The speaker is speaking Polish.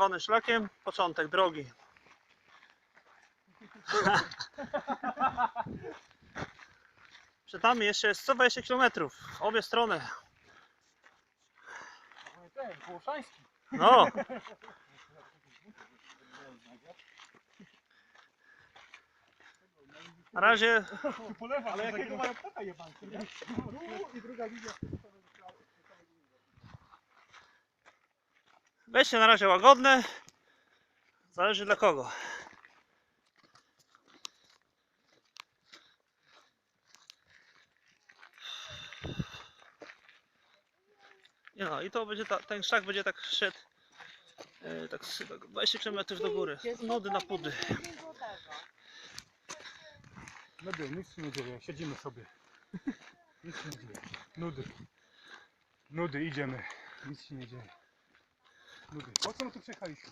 zerwanym szlakiem, początek drogi. Przed nami jeszcze jest 120 km w obie strony. Ten. No, na razie Polewa, ale jakiego mają nie? I druga linia. Wejście na razie łagodne. Zależy dla kogo. No i to będzie ta, ten szlak będzie tak szedł e, tak, z- tak 20 km do góry. Nudy na pudy. Nudy, nic się nie dzieje, siedzimy sobie. Nic się nie dzieje. Nudy. Nudy, idziemy. Nic się nie dzieje. Nudy. Po co my tu przyjechaliśmy?